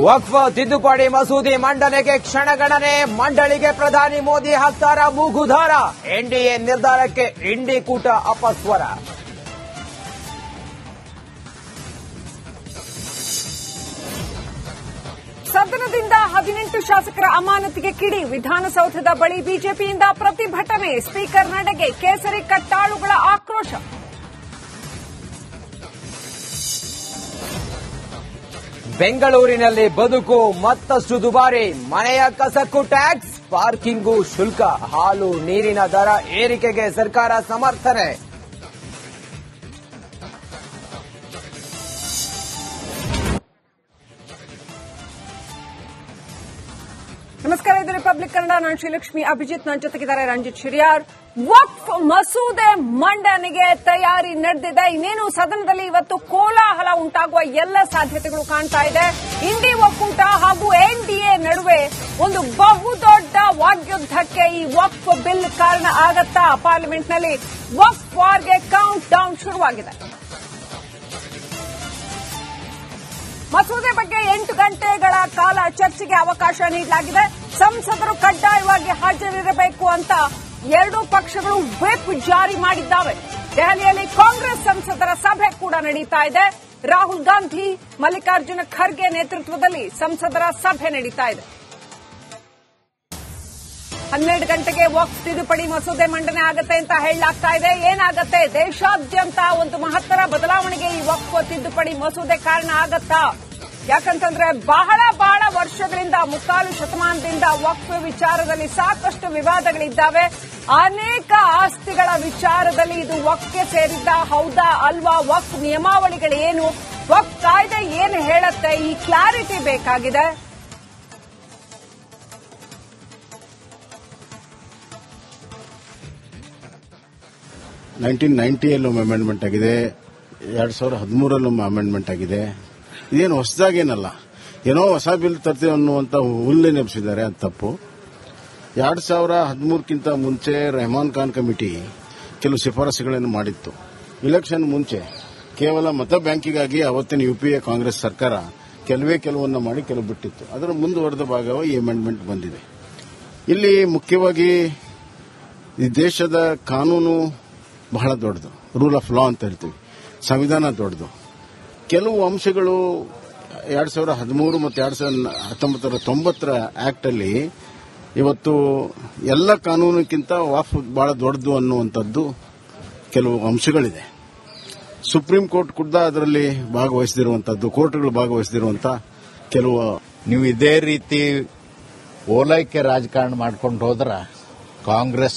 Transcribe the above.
ವಕ್ಫ್, ತಿದ್ದುಪಡಿ ಮಸೂದೆ ಮಂಡನೆಗೆ ಕ್ಷಣಗಣನೆ. ಮಂಡಳಿಗೆ ಪ್ರಧಾನಿ ಮೋದಿ ಹಸ್ತಾರ ಮೂಗುಧಾರ. ಎನ್ಡಿಎ ನಿರ್ಧಾರಕ್ಕೆ ಇಂಡಿ ಕೂಟ ಅಪಸ್ವರ. ಸದನದಿಂದ ಹದಿನೆಂಟು ಶಾಸಕರ ಅಮಾನತಿಗೆ ಕಿಡಿ. ವಿಧಾನಸೌಧದ ಬಳಿ ಬಿಜೆಪಿಯಿಂದ ಪ್ರತಿಭಟನೆ. ಸ್ಪೀಕರ್ ನಡೆಗೆ ಕೇಸರಿ ಕಟ್ಟಾಳುಗಳ ಆಕ್ರೋಶ. ಬೆಂಗಳೂರಿನಲ್ಲಿ ಬದುಕು ಮತ್ತಷ್ಟು ದುಬಾರಿ. ಮನೆಯ ಕಸಕ್ಕೂ ಟ್ಯಾಕ್ಸ್ ಪಾರ್ಕಿಂಗು ಶುಲ್ಕ. ಹಾಲು, ನೀರಿನ ದರ ಏರಿಕೆಗೆ ಸರ್ಕಾರ ಸಮರ್ಥನೆ. ನಮಸ್ಕಾರ, ಇದು ರಿಪಬ್ಲಿಕ್ ಕನ್ನಡ ನಾನು ಶ್ರೀಲಕ್ಷ್ಮಿ ಅಭಿಜಿತ್. ನನ್ನ ಜೊತೆಗಿದ್ದಾರೆ ರಂಜಿತ್ ಶಿರಿಯಾರ್. ವಕ್ಫ್ ಮಸೂದೆ ಮಂಡನೆಗೆ ತಯಾರಿ ನಡೆದಿದೆ. ಇನ್ನೇನು ಸದನದಲ್ಲಿ ಇವತ್ತು ಕೋಲಾಹಲ ಉಂಟಾಗುವ ಎಲ್ಲ ಸಾಧ್ಯತೆಗಳು ಕಾಣ್ತಾ ಇದೆ. ಇಂಡಿ ಒಕ್ಕೂಟ ಹಾಗೂ ಎನ್ಡಿಎ ನಡುವೆ ಒಂದು ಬಹುದೊಡ್ಡ ವಾಗ್ಯುದ್ಧಕ್ಕೆ ಈ ವಕ್ಫ್ ಬಿಲ್ ಕಾರಣ ಆಗತ್ತಾ ಪಾರ್ಲಿಮೆಂಟ್ನಲ್ಲಿ? ವಕ್ಫ್ ವಾರ್ಗೆ ಕೌಂಟ್ ಡೌನ್ ಶುರುವಾಗಿದೆ. ಮಸೂದೆ ಬಗ್ಗೆ ಎಂಟು ಗಂಟೆಗಳ ಕಾಲ ಚರ್ಚೆಗೆ ಅವಕಾಶ ನೀಡಲಾಗಿದೆ. ಸಂಸದರು ಕಡ್ಡಾಯವಾಗಿ ಹಾಜರಿರಬೇಕು ಅಂತ ಎರಡೂ ಪಕ್ಷಗಳು ವಿಪ್ ಜಾರಿ ಮಾಡಿದ್ದಾವೆ. ದೆಹಲಿಯಲ್ಲಿ ಕಾಂಗ್ರೆಸ್ ಸಂಸದರ ಸಭೆ ಕೂಡ ನಡೀತಾ ಇದೆ. ರಾಹುಲ್ ಗಾಂಧಿ, ಮಲ್ಲಿಕಾರ್ಜುನ ಖರ್ಗೆ ನೇತೃತ್ವದಲ್ಲಿ ಸಂಸದರ ಸಭೆ ನಡೀತಾ ಇದೆ. ಹನ್ನೆರಡು ಗಂಟೆಗೆ ವಾಕ್ಸ್ ತಿದ್ದುಪಡಿ ಮಸೂದೆ ಮಂಡನೆ ಆಗುತ್ತೆ ಅಂತ ಹೇಳಲಾಗ್ತಾ ಇದೆ. ಏನಾಗುತ್ತೆ? ದೇಶಾದ್ಯಂತ ಒಂದು ಮಹತ್ತರ ಬದಲಾವಣೆಗೆ ಈ ವಾಕ್ಸ್ ತಿದ್ದುಪಡಿ ಮಸೂದೆ ಕಾರಣ ಆಗತ್ತಾ? ಯಾಕಂತಂದ್ರೆ ಬಹಳ ಬಹಳ ವರ್ಷಗಳಿಂದ, ಮುಕ್ಕಾಲು ಶತಮಾನದಿಂದ ವಕ್ಫ್ ವಿಚಾರದಲ್ಲಿ ಸಾಕಷ್ಟು ವಿವಾದಗಳಿದ್ದಾವೆ. ಅನೇಕ ಆಸ್ತಿಗಳ ವಿಚಾರದಲ್ಲಿ ಇದು ವಕ್ಫ್ಗೆ ಸೇರಿದ್ದ ಹೌದಾ ಅಲ್ವಾ? ವಕ್ಫ್ ನಿಯಮಾವಳಿಗಳೇನು? ವಕ್ ಕಾಯ್ದೆ ಏನು ಹೇಳುತ್ತೆ? ಈ ಕ್ಲಾರಿಟಿ ಬೇಕಾಗಿದೆ. ನೈನ್ಟೀನ್ ನೈನ್ಟಿಯಲ್ಲೂ ಅಮೆಂಡ್ಮೆಂಟ್ ಆಗಿದೆ. ಎರಡು ಸಾವಿರದ ಹದಿಮೂರಲ್ಲೂ ಅಮೆಂಡ್ಮೆಂಟ್ ಆಗಿದೆ. ಇದೇನು ಹೊಸದಾಗೇನಲ್ಲ. ಏನೋ ಹೊಸ ಬಿಲ್ ತರ್ತೀವಿ ಅನ್ನುವಂತ ಹುಲ್ಲೆ ನೆಪಿಸಿದ್ದಾರೆ ಅದು ತಪ್ಪು. ಎರಡು ಸಾವಿರ ಹದಿಮೂರಕ್ಕಿಂತ ಮುಂಚೆ ರೆಹಮಾನ್ ಖಾನ್ ಕಮಿಟಿ ಕೆಲವು ಶಿಫಾರಸುಗಳನ್ನು ಮಾಡಿತ್ತು. ಇಲೆಕ್ಷನ್ ಮುಂಚೆ ಕೇವಲ ಮತ ಬ್ಯಾಂಕಿಗಾಗಿ ಅವತ್ತಿನ ಯುಪಿಎ ಕಾಂಗ್ರೆಸ್ ಸರ್ಕಾರ ಕೆಲವೇ ಕೆಲವನ್ನ ಮಾಡಿ ಕೆಲವು ಬಿಟ್ಟಿತ್ತು. ಅದರ ಮುಂದುವರೆದ ಭಾಗವಾಗಿ ಈ ಅಮೆಂಡ್ಮೆಂಟ್ ಬಂದಿದೆ. ಇಲ್ಲಿ ಮುಖ್ಯವಾಗಿ ಈ ದೇಶದ ಕಾನೂನು ಬಹಳ ದೊಡ್ಡದು. ರೂಲ್ ಆಫ್ ಲಾ ಅಂತ ಹೇಳ್ತೀವಿ. ಸಂವಿಧಾನ ದೊಡ್ಡದು. ಕೆಲವು ಅಂಶಗಳು ಎರಡ್ ಸಾವಿರ ಹದಿಮೂರು ಮತ್ತು ಎರಡ್ ಸಾವಿರದ ಹತ್ತೊಂಬತ್ತರ ತೊಂಬತ್ತರ ಆಕ್ಟ್ ಅಲ್ಲಿ ಇವತ್ತು ಎಲ್ಲ ಕಾನೂನಕ್ಕಿಂತ ವಾಫ್ ಬಹಳ ದೊಡ್ಡದು ಅನ್ನುವಂಥದ್ದು ಕೆಲವು ಅಂಶಗಳಿದೆ. ಸುಪ್ರೀಂ ಕೋರ್ಟ್ ಕೂಡ ಅದರಲ್ಲಿ ಭಾಗವಹಿಸದಿರುವಂಥದ್ದು ಕೋರ್ಟ್ಗಳು ಭಾಗವಹಿಸದಿರುವಂತ ಕೆಲವು ನೀವು ಇದೇ ರೀತಿ ಓಲೈಕೆ ರಾಜಕಾರಣ ಮಾಡ್ಕೊಂಡು ಹೋದ್ರ ಕಾಂಗ್ರೆಸ್